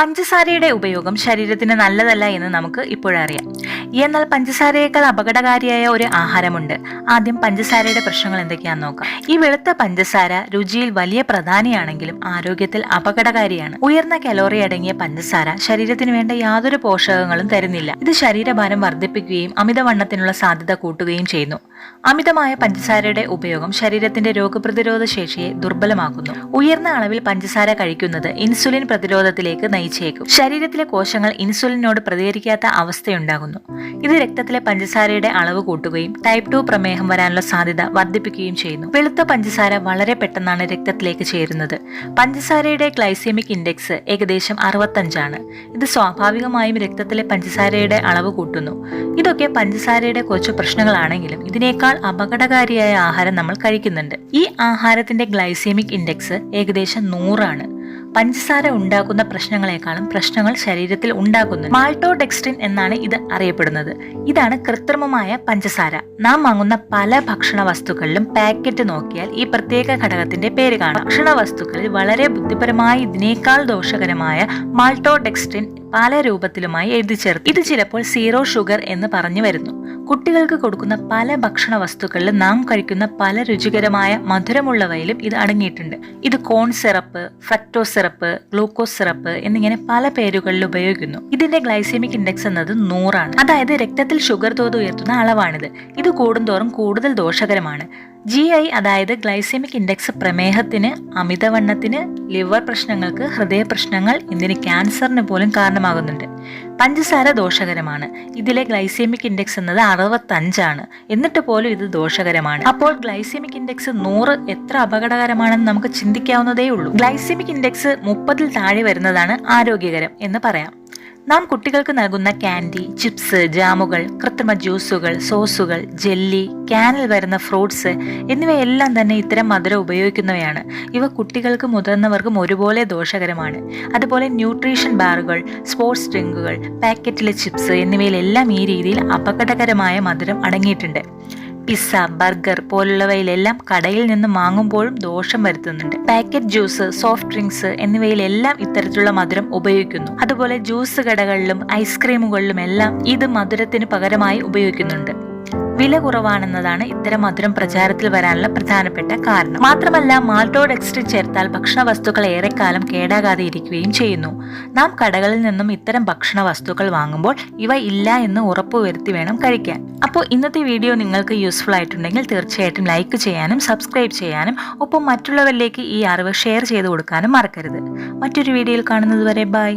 പഞ്ചസാരയുടെ ഉപയോഗം ശരീരത്തിന് നല്ലതല്ല എന്ന് നമുക്ക് ഇപ്പോഴറിയാം. എന്നാൽ പഞ്ചസാരയേക്കാൾ അപകടകാരിയായ ഒരു ആഹാരമുണ്ട്. ആദ്യം പഞ്ചസാരയുടെ പ്രശ്നങ്ങൾ എന്തൊക്കെയാണെന്ന് നോക്കാം. ഈ വെളുത്ത പഞ്ചസാര രുചിയിൽ വലിയ പ്രധാനിയാണെങ്കിലും ആരോഗ്യത്തിൽ അപകടകാരിയാണ്. ഉയർന്ന കലോറി അടങ്ങിയ പഞ്ചസാര ശരീരത്തിന് വേണ്ട യാതൊരു പോഷകങ്ങളും തരുന്നില്ല. ഇത് ശരീരഭാരം വർദ്ധിപ്പിക്കുകയും അമിതവണ്ണത്തിനുള്ള സാധ്യത കൂട്ടുകയും ചെയ്യുന്നു. അമിതമായ പഞ്ചസാരയുടെ ഉപയോഗം ശരീരത്തിന്റെ രോഗപ്രതിരോധ ശേഷിയെ ദുർബലമാക്കുന്നു. ഉയർന്ന അളവിൽ പഞ്ചസാര കഴിക്കുന്നത് ഇൻസുലിൻ പ്രതിരോധത്തിലേക്ക് നയിച്ചേക്കും. ശരീരത്തിലെ കോശങ്ങൾ ഇൻസുലിനോട് പ്രതികരിക്കാത്ത അവസ്ഥയുണ്ടാകുന്നു. ഇത് രക്തത്തിലെ പഞ്ചസാരയുടെ അളവ് കൂട്ടുകയും ടൈപ്പ് ടു പ്രമേഹം വരാനുള്ള സാധ്യത വർദ്ധിപ്പിക്കുകയും ചെയ്യുന്നു. വെളുത്ത പഞ്ചസാര വളരെ പെട്ടെന്നാണ് രക്തത്തിലേക്ക് ചേരുന്നത്. പഞ്ചസാരയുടെ ഗ്ലൈസെമിക് ഇൻഡെക്സ് ഏകദേശം അറുപത്തഞ്ചാണ്. ഇത് സ്വാഭാവികമായും രക്തത്തിലെ പഞ്ചസാരയുടെ അളവ് കൂട്ടുന്നു. ഇതൊക്കെ പഞ്ചസാരയുടെ കുറച്ച് പ്രശ്നങ്ങളാണെങ്കിലും ഇതിനേക്കാൾ അപകടകാരിയായ ആഹാരം നമ്മൾ കഴിക്കുന്നുണ്ട്. ഈ ആഹാരത്തിന്റെ ഗ്ലൈസെമിക് ഇൻഡെക്സ് ഏകദേശം നൂറാണ്. പഞ്ചസാര ഉണ്ടാക്കുന്ന പ്രശ്നങ്ങളെക്കാളും പ്രശ്നങ്ങൾ ശരീരത്തിൽ ഉണ്ടാക്കുന്നു മാൾട്ടോഡെക്സ്ട്രിൻ എന്നാണ് ഇത് അറിയപ്പെടുന്നത്. ഇതാണ് കൃത്രിമമായ പഞ്ചസാര. നാം വാങ്ങുന്ന പല ഭക്ഷണ വസ്തുക്കളിലും പാക്കറ്റ് നോക്കിയാൽ ഈ പ്രത്യേക ഘടകത്തിന്റെ പേര് കാണാം. ഭക്ഷണ വസ്തുക്കളിൽ വളരെ ബുദ്ധിപരമായി ഇതിനേക്കാൾ ദോഷകരമായ മാൾട്ടോഡെക്സ്ട്രിൻ പല രൂപത്തിലുമായി എഴുതി ചേർത്തു. ഇത് ചിലപ്പോൾ സീറോ ഷുഗർ എന്ന് പറഞ്ഞു വരുന്നു. കുട്ടികൾക്ക് കൊടുക്കുന്ന പല ഭക്ഷണ വസ്തുക്കളിൽ നാം കഴിക്കുന്ന പല രുചികരമായ മധുരമുള്ളവയിലും ഇത് അടങ്ങിയിട്ടുണ്ട്. ഇത് corn syrup fructo syrup glucose syrup എന്നിങ്ങനെ പല പേരുകളിൽ ഉപയോഗിക്കുന്നു. ഇതിന്റെ ഗ്ലൈസെമിക് ഇൻഡെക്സ് എന്നത് നൂറാണ്. അതായത് രക്തത്തിൽ ഷുഗർ തോത് ഉയർത്തുന്ന അളവാണിത്. ഇത് കൂടുന്തോറും കൂടുതൽ ദോഷകരമാണ്. ജി ഐ അതായത് ഗ്ലൈസെമിക് ഇൻഡെക്സ് പ്രമേഹത്തിന് അമിതവണ്ണത്തിന് ലിവർ പ്രശ്നങ്ങൾക്ക് ഹൃദയ പ്രശ്നങ്ങൾ എന്നിന് ക്യാൻസറിന് പോലും കാരണമാകുന്നുണ്ട്. പഞ്ചസാര ദോഷകരമാണ്. ഇതിലെ ഗ്ലൈസെമിക് ഇൻഡെക്സ് എന്നത് അറുപത്തഞ്ചാണ്. എന്നിട്ട് പോലും ഇത് ദോഷകരമാണ്. അപ്പോൾ ഗ്ലൈസെമിക് ഇൻഡെക്സ് നൂറ് എത്ര അപകടകരമാണെന്ന് നമുക്ക് ചിന്തിക്കാവുന്നതേ ഉള്ളൂ ഗ്ലൈസെമിക് ഇൻഡെക്സ് മുപ്പതിൽ താഴെ വരുന്നതാണ് ആരോഗ്യകരം എന്ന് പറയാം. നാം കുട്ടികൾക്ക് നൽകുന്ന കാൻഡി ചിപ്സ് ജാമുകൾ കൃത്രിമ ജ്യൂസുകൾ സോസുകൾ ജെല്ലി ക്യാനിൽ വരുന്ന ഫ്രൂട്ട്സ് എന്നിവയെല്ലാം തന്നെ ഇത്തരം മധുരം ഉപയോഗിക്കുന്നവയാണ്. ഇവ കുട്ടികൾക്കും മുതിർന്നവർക്കും ഒരുപോലെ ദോഷകരമാണ്. അതുപോലെ ന്യൂട്രീഷൻ ബാറുകൾ സ്പോർട്സ് ഡ്രിങ്കുകൾ പാക്കറ്റിലെ ചിപ്സ് എന്നിവയിലെല്ലാം ഈ രീതിയിൽ അപകടകരമായ മധുരം അടങ്ങിയിട്ടുണ്ട്. പിസ്സ ബർഗർ പോലുള്ളവയിലെല്ലാം കടയിൽ നിന്ന് വാങ്ങുമ്പോഴും ദോഷം വരുത്തുന്നുണ്ട്. പാക്കറ്റ് ജ്യൂസ് സോഫ്റ്റ് ഡ്രിങ്ക്സ് എന്നിവയിലെല്ലാം ഇത്തരത്തിലുള്ള മധുരം ഉപയോഗിക്കുന്നു. അതുപോലെ ജ്യൂസ് കടകളിലും ഐസ്ക്രീമുകളിലും എല്ലാം ഇത് മധുരത്തിന് പകരമായി ഉപയോഗിക്കുന്നുണ്ട്. വില കുറവാണെന്നതാണ് ഇത്തരം മധുരം പ്രചാരത്തിൽ വരാനുള്ള പ്രധാനപ്പെട്ട കാരണം. മാത്രമല്ല മാൾട്ടോഡെക്സ്ട്രി ചേർത്താൽ ഭക്ഷണ വസ്തുക്കൾ ഏറെക്കാലം കേടാകാതെ ഇരിക്കുകയും ചെയ്യുന്നു. നാം കടകളിൽ നിന്നും ഇത്തരം ഭക്ഷണ വസ്തുക്കൾ വാങ്ങുമ്പോൾ ഇവ ഇല്ല എന്ന് ഉറപ്പുവരുത്തി വേണം കഴിക്കാൻ. അപ്പോൾ ഇന്നത്തെ വീഡിയോ നിങ്ങൾക്ക് യൂസ്ഫുൾ ആയിട്ടുണ്ടെങ്കിൽ തീർച്ചയായിട്ടും ലൈക്ക് ചെയ്യാനും സബ്സ്ക്രൈബ് ചെയ്യാനും ഒപ്പം മറ്റുള്ളവരിലേക്ക് ഈ അറിവ് ഷെയർ ചെയ്ത് കൊടുക്കാനും മറക്കരുത്. മറ്റൊരു വീഡിയോയിൽ കാണുന്നത് വരെ ബൈ.